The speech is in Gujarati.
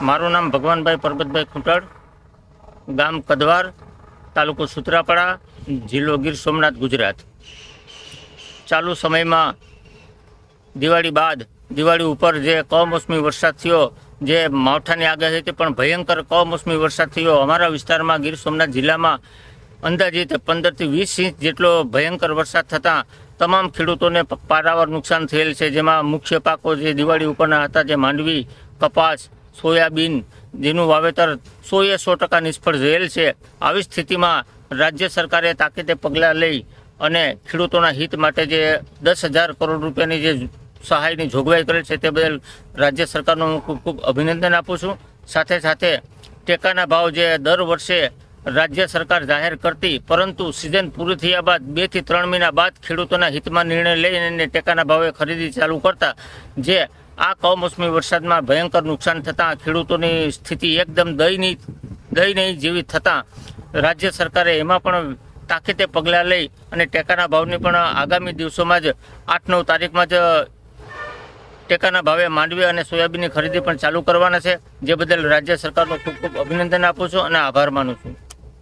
મારું નામ ભગવાનભાઈ પરબતભાઈ ખૂંટડ ગામ કદવાર તાલુકો સુત્રાપાડા, જિલ્લો ગીર સોમનાથ, ગુજરાત. ચાલુ સમયમાં દિવાળી બાદ, દિવાળી ઉપર જે કમોસમી વરસાદ થયો, જે માવઠાની આગાહી હતી, પણ ભયંકર કમોસમી વરસાદ થયો, અમારા વિસ્તારમાં ગીર સોમનાથ જિલ્લામાં અંદાજિત પંદરથી વીસ ઇંચ જેટલો ભયંકર વરસાદ થતાં તમામ ખેડૂતોને પારાવાર નુકસાન થયેલ છે, જેમાં મુખ્ય પાકો જે દિવાળી ઉપરના હતા, જે માંડવી, કપાસ સોયાબીન જેનું વાવેતર સોએ સો ટકા નિષ્ફળ જયેલ છે. આવી સ્થિતિમાં રાજ્ય સરકારે તાકીદે પગલાં લઈ અને ખેડૂતોના હિત માટે જે દસ હજાર કરોડ રૂપિયાની જે સહાયની જોગવાઈ કરેલ છે તે બદલ રાજ્ય સરકારનો હું ખૂબ ખૂબ અભિનંદન આપું છું. સાથે સાથે ટેકાના ભાવ જે દર વર્ષે રાજ્ય સરકાર જાહેર કરતી, પરંતુ સિઝન પૂરી થયા બાદ બેથી ત્રણ મહિના બાદ ખેડૂતોના હિતમાં નિર્ણય લઈને ટેકાના ભાવે ખરીદી ચાલુ કરતા, જે આ કમોસમી વરસાદમાં ભયંકર નુકસાન થતાં ખેડૂતોની સ્થિતિ એકદમ દયનીય દયનીય જેવી થતાં રાજ્ય સરકારે એમાં પણ તાકીદે પગલાં લઈ અને ટેકાના ભાવની પણ આગામી દિવસોમાં જ આઠ નવ તારીખમાં જ ટેકાના ભાવે માંડવી અને સોયાબીનની ખરીદી પણ ચાલુ કરવાના છે. જે બદલ રાજ્ય સરકારનો ખૂબ ખૂબ અભિનંદન આપું છું અને આભાર માનું છું.